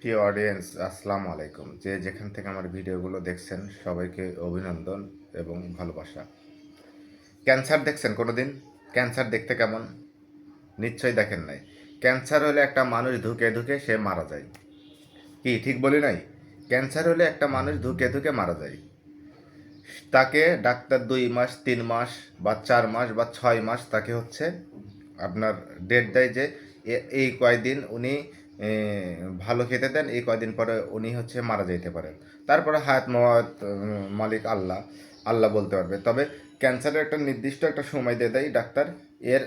প্রিয় অডিয়েন্স আসসালামু আলাইকুম। যে যেখান থেকে আমার ভিডিওগুলো দেখছেন, সবাইকে অভিনন্দন এবং ভালোবাসা। ক্যান্সার দেখছেন কোনো দিন ক্যান্সার দেখতে কেমন? নিশ্চয়ই দেখেন নাই। ক্যান্সার হলে একটা মানুষ ধুকে ধুকে সে মারা যায়। কি, ঠিক বলি নাই? ক্যান্সার হলে একটা মানুষ ধুকে ধুকে মারা যায়। তাকে ডাক্তার দুই মাস, তিন মাস বা চার মাস বা ছয় মাস তাকে হচ্ছে আপনার ডেট দেয় যে এই কয়দিন উনি ভালো খেতে দেন, এই কয়দিন পরে উনি হচ্ছে মারা যেতে পারেন তারপরে হায়াত মহাত মালিক আল্লাহ আল্লাহ বলতে পারবে। তবে ক্যান্সারের একটা নির্দিষ্ট একটা সময় দিয়ে দেয় ডাক্তার। এর,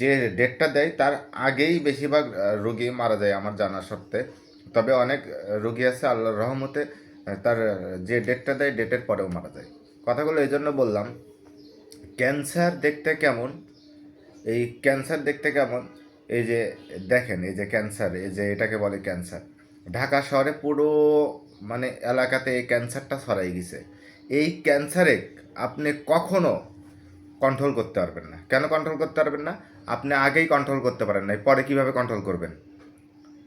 যে ডেটটা দেয় তার আগেই বেশিরভাগ রোগী মারা যায় আমার জানা সত্ত্বে। তবে অনেক রোগী আছে আল্লাহর রহমতে তার যে ডেটটা দেয় ডেটের পরেও মারা যায়। কথাগুলো এই জন্য বললাম, ক্যান্সার দেখতে কেমন? এই ক্যান্সার দেখতে কেমন? এই যে দেখেন, এই যে ক্যান্সার এই যে এটাকে বলে ক্যান্সার ঢাকা শহরে পুরো মানে এলাকাতে এই ক্যান্সারটা ছড়াই গেছে। এই ক্যান্সারে আপনি কখনো কন্ট্রোল করতে পারবেন না। কেন কন্ট্রোল করতে পারবেন না? আপনি আগেই কন্ট্রোল করতে পারেন না পরে কীভাবে কন্ট্রোল করবেন?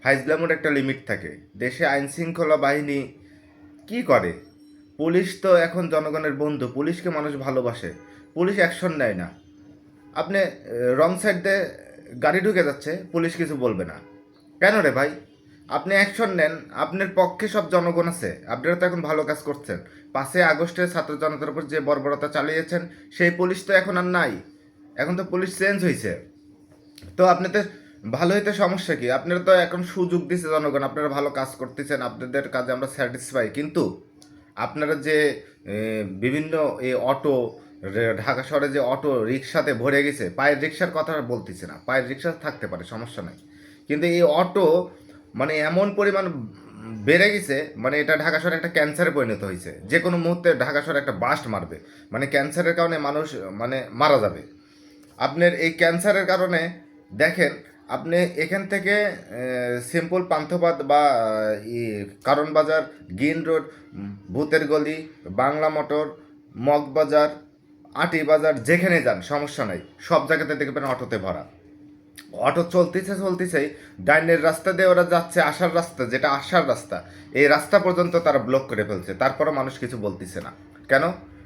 ফাইজলামের একটা লিমিট থাকে। দেশে আইন শৃঙ্খলা বাহিনী কি করে? পুলিশ তো এখন জনগণের বন্ধু, পুলিশকে মানুষ ভালোবাসে। পুলিশ অ্যাকশন নেয় না। আপনি রং সাইড দিয়ে গাড়ি ঢুকে যাচ্ছে, পুলিশ কিছু বলবে না। কেন রে ভাই? আপনি অ্যাকশন নেন, আপনার পক্ষে সব জনগণ আছে। আপনারা তো এখন ভালো কাজ করছেন। পাঁচই আগস্টে ছাত্র জনতার উপর যে বর্বরতা চালিয়েছেন, সেই পুলিশ তো এখন আর নাই। এখন তো পুলিশ চেঞ্জ হয়েছে তো আপনাদের ভালো হইতে সমস্যা কি? আপনারা তো এখন সুযোগ দিচ্ছে জনগণ, আপনারা ভালো কাজ করতেছেন, আপনাদের কাজে আমরা স্যাটিসফাই কিন্তু আপনারা যে বিভিন্ন এই অটো ঢাকা শহরে যে অটো রিক্সাতে ভরে গেছে, পায়ের রিক্সার কথা বলতেছে না। পায়ের রিক্সা থাকতে পারে, সমস্যা নাই। কিন্তু এই অটো মানে এমন পরিমাণ বেড়ে গেছে মানে এটা ঢাকা শহরে একটা ক্যান্সারে পরিণত হয়েছে। যে কোনো মুহূর্তে ঢাকা শহরে একটা বাস্ট মারবে। মানে ক্যান্সারের কারণে মানুষ মানে মারা যাবে। আপনার এই ক্যান্সারের কারণে দেখেন, আপনি এখান থেকে সিম্পল পান্থপাত বা কারণ বাজার গ্রিন রোড ভূতের গলি, বাংলা মোটর মগবাজার আটি বাজার যেখানে যান, সমস্যা নাই। সব জায়গাতে দেখবেন অটোতে ভরা। অটো চলতেছে, চলতেছেই ডাইনের রাস্তা দিয়ে ওরা যাচ্ছে আসার রাস্তা, যেটা আসার রাস্তা। এই রাস্তা পর্যন্ত তারা ব্লক করে ফেলছে। তারপরে মানুষ কিছু বলতেছে না। কেন?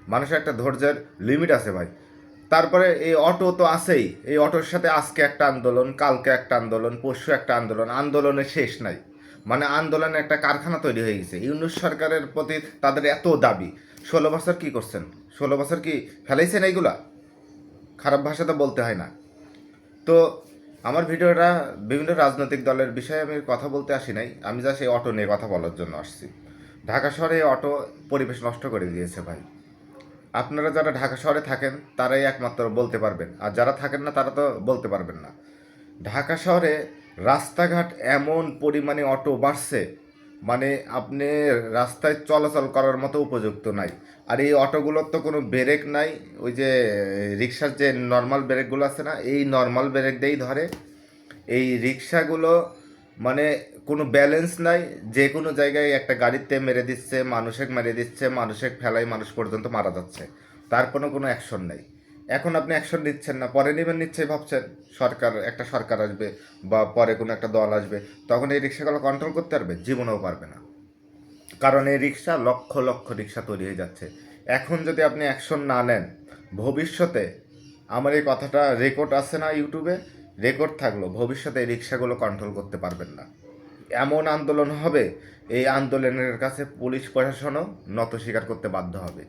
মানুষের একটা ধৈর্যের লিমিট আছে ভাই। তারপরে এই অটো তো আছেই। এই অটোর সাথে আজকে একটা আন্দোলন, কালকে একটা আন্দোলন, পরশু একটা আন্দোলন, আন্দোলনের শেষ নাই। মানে আন্দোলনে একটা কারখানা তৈরি হয়ে গেছে। ইউনুস সরকারের প্রতি তাদের এত দাবি। ষোলো বছর কি করছেন? ষোলো বছর কি ফেলাইছেন এইগুলা? খারাপ ভাষা তো বলতে হয় না। তো আমার ভিডিওটা বিভিন্ন রাজনৈতিক দলের বিষয়ে আমি কথা বলতে আসি নাই। আমি যা সেই অটো নিয়ে কথা বলার জন্য আসছি। ঢাকা শহরে অটো পরিবেশ নষ্ট করে দিয়েছে ভাই। আপনারা যারা ঢাকা শহরে থাকেন, তারাই একমাত্র বলতে পারবেন। আর যারা থাকেন না, তারা তো বলতে পারবেন না। ঢাকা শহরে রাস্তাঘাট এমন পরিমাণে অটো বাড়ছে মানে আপনি রাস্তায় চলাচল করার মতো উপযুক্ত নাই। আর এই অটোগুলোর তো কোনো ব্রেক নাই, ওই যে রিক্সার যে নর্মাল ব্রেকগুলো আছে না, এই নর্মাল ব্রেক দিয়েই ধরে। এই রিক্সাগুলো মানে কোনো ব্যালেন্স নাই, যে কোনো জায়গায় একটা গাড়িতে মেরে দিচ্ছে মানুষের মেরে দিচ্ছে মানুষের ফেলায় মানুষ পর্যন্ত মারা যাচ্ছে। তার কোনো কোনো অ্যাকশন নেই। এখন আপনি অ্যাকশন নিচ্ছেন না, পরে নেবেন নিশ্চয়ই ভাবছেন, সরকার, একটা সরকার আসবে বা পরে কোনো একটা দল আসবে, তখন এই রিক্সাগুলো কন্ট্রোল করতে পারবে, জীবনেও পারবে না। কারণ এই রিক্সা লক্ষ লক্ষ রিক্সা তৈরি হয়ে যাচ্ছে। এখন যদি আপনি অ্যাকশন না নেন, ভবিষ্যতে আমার এই কথাটা রেকর্ড আছে না ইউটিউবে রেকর্ড থাকল, ভবিষ্যতে এই রিক্সাগুলো কন্ট্রোল করতে পারবেন না। এমন আন্দোলন হবে, এই আন্দোলনের কাছে পুলিশ প্রশাসনও নত স্বীকার করতে বাধ্য হবে।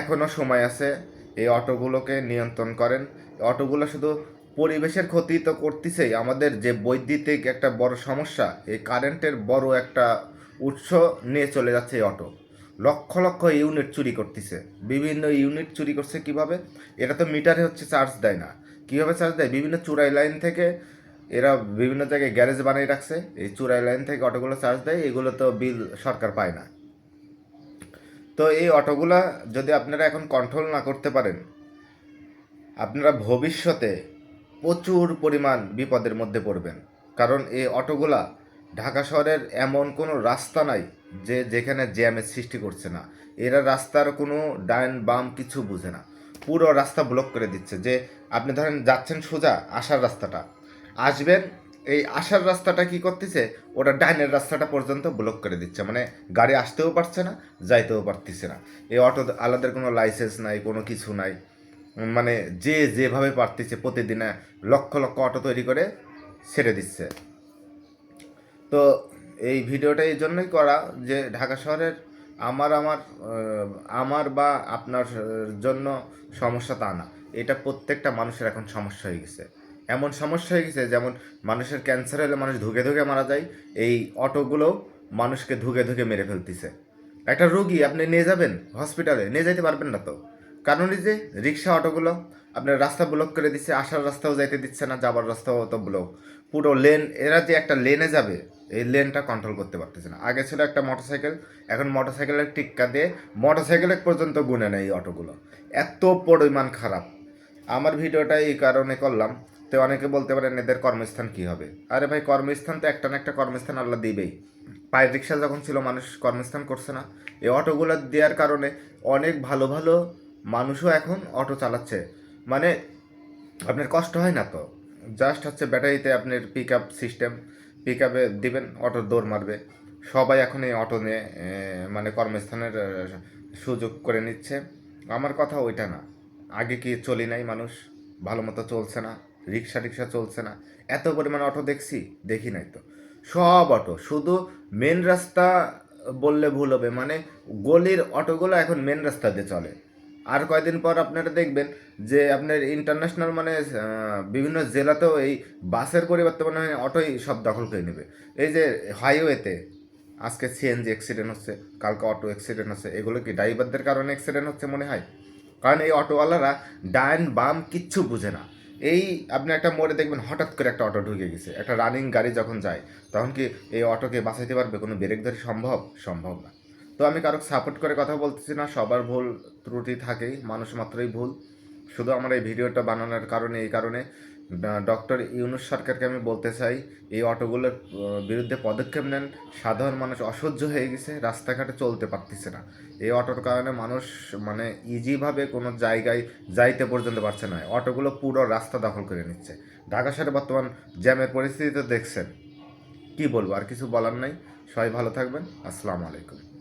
এখনও সময় আছে এই অটোগুলোকে নিয়ন্ত্রণ করেন। অটোগুলো শুধু পরিবেশের ক্ষতি তো করতেছেই। আমাদের যে বৈদ্যুতিক একটা বড় সমস্যা, এই কারেন্টের বড় একটা উৎস নিয়ে চলে যাচ্ছে এই অটো। লক্ষ লক্ষ ইউনিট চুরি করতেছে। বিভিন্ন ইউনিট চুরি করছে কীভাবে? এটা তো মিটারে হচ্ছে চার্জ দেয় না। কীভাবে চার্জ দেয়? বিভিন্ন চুরাই লাইন থেকে এরা বিভিন্ন জায়গায় গ্যারেজ বানিয়ে রাখছে। এই চুরাই লাইন থেকে অটোগুলো চার্জ দেয়। এগুলো তো বিল সরকার পায় না। তো এই অটোগুলা যদি আপনারা এখন কন্ট্রোল না করতে পারেন, আপনারা ভবিষ্যতে প্রচুর পরিমাণ বিপদের মধ্যে পড়বেন। কারণ এই অটোগুলা ঢাকা শহরের এমন কোনো রাস্তা নাই যে যেখানে জ্যামের সৃষ্টি করছে না। এরা রাস্তার কোনো ডাইন বাম কিছু বুঝে না। পুরো রাস্তা ব্লক করে দিচ্ছে যে, আপনি ধরেন যাচ্ছেন সোজা আসার রাস্তাটা। আসবেন এই আসার রাস্তাটা কি করতেছে? ওটা ডাইনের রাস্তাটা পর্যন্ত ব্লক করে দিচ্ছে। মানে গাড়ি আসতেও পারছে না, যাইতেও পারতেছে না। এই অটো আলাদার কোনো লাইসেন্স নাই, কোনো কিছু নাই। মানে যে যেভাবে পারতেছে প্রতিদিনে লক্ষ লক্ষ অটো তৈরি করে ছেড়ে দিচ্ছে। তো এই ভিডিওটা এই জন্যই করা যে ঢাকা শহরের আমার আমার আমার বা আপনার জন্য সমস্যা তা না। এটা প্রত্যেকটা মানুষের এখন সমস্যা হয়ে গেছে। এমন সমস্যা হয়ে গেছে, যেমন মানুষের ক্যান্সার হলে মানুষ ধুকে ধুকে মারা যায়, এই অটোগুলো মানুষকে ধুকে ধুকে মেরে ফেলতেছে। একটা রোগী আপনি নিয়ে যাবেন হসপিটালে নিয়ে যাইতে পারবেন না তো। কারণ যে রিক্সা অটোগুলো আপনার রাস্তা ব্লক করে দিচ্ছে আসার রাস্তাও যাইতে দিচ্ছে না, যাবার রাস্তাও তো ব্লক পুরো লেন এরা যে একটা লেনে যাবে, এই লেনটা কন্ট্রোল করতে পারতেছে না। আগে ছিল একটা মোটরসাইকেল এখন মোটরসাইকেলের টিক্কা দিয়ে মোটরসাইকেলের পর্যন্ত গুনে নেয় এই অটোগুলো। এত পরিমাণ খারাপ। আমার ভিডিওটা এই কারণে করলাম তো অনেকে বলতে পারেন, এদের কর্মস্থান কি হবে? আরে ভাই, কর্মস্থান তো একটা না একটা কর্মস্থান আল্লাহ দিবেই। পায়ের রিক্সা যখন ছিল, মানুষ কর্মস্থান করছে না। এই অটোগুলো দেওয়ার কারণে অনেক ভালো ভালো মানুষও এখন অটো চালাচ্ছে। মানে আপনার কষ্ট হয় না তো? জাস্ট হচ্ছে ব্যাটারিতে আপনার পিক আপ সিস্টেম পিক আপে দিবেন অটো দৌড় মারবে। সবাই এখন এই অটো নিয়ে মানে কর্মস্থানের সুযোগ করে নিচ্ছে। আমার কথা ওইটা না। আগে কি চলি নাই মানুষ? ভালো মতো চলছে না। রিক্সা টিক্সা চলছে না। এত পরিমাণ অটো দেখছি, দেখি নাই তো। সব অটো, শুধু মেন রাস্তা বললে ভুল হবে মানে গলির অটোগুলো এখন মেন রাস্তা দিয়ে চলে। আর কয়দিন পর আপনারা দেখবেন যে আপনার ইন্টারন্যাশনাল মানে বিভিন্ন জেলাতেও এই বাসের পরিবর্তে মনে অটোই সব দখল করে নেবে। এই যে হাইওয়েতে আজকে সিএনজি অ্যাক্সিডেন্ট হচ্ছে, কালকে অটো অ্যাক্সিডেন্ট হচ্ছে, এগুলো কি ড্রাইভারদের কারণে অ্যাক্সিডেন্ট হচ্ছে মনে হয়? কারণ এই অটোওয়ালারা ডান বাম কিচ্ছু বুঝে না। এই আপনি একটা মোড়ে দেখবেন হঠাৎ করে একটা অটো ঢুকে গেছে। একটা রানিং গাড়ি যখন যায়, তখন কি এই অটোকে বাঁচাইতে পারবে? কোনো ব্রেক ধরে সম্ভব? সম্ভব না। তো আমি কারও সাপোর্ট করে কথা বলতেছি না, সবার ভুল ত্রুটি থাকেই, মানুষ মাত্রই ভুল। শুধু আমার এই ভিডিওটা বানানোর কারণে, এই কারণে ডক্টর ইউনুস সরকারকে আমি বলতে চাই, এই অটোগুলোর বিরুদ্ধে পদক্ষেপ নেন। সাধারণ মানুষ অসহ্য হয়ে গেছে, রাস্তাঘাটে চলতে পারতেছে না। এই অটোর কারণে মানুষ মানে ইজিভাবে কোনো জায়গায় যাইতে পর্যন্ত পারছে না। অটোগুলো পুরো রাস্তা দখল করে নিচ্ছে। ঢাকা শহরে বর্তমান জ্যামের পরিস্থিতি তো দেখছেন। কী বলব, আর কিছু বলার নাই। সবাই ভালো থাকবেন। আসসালামু আলাইকুম।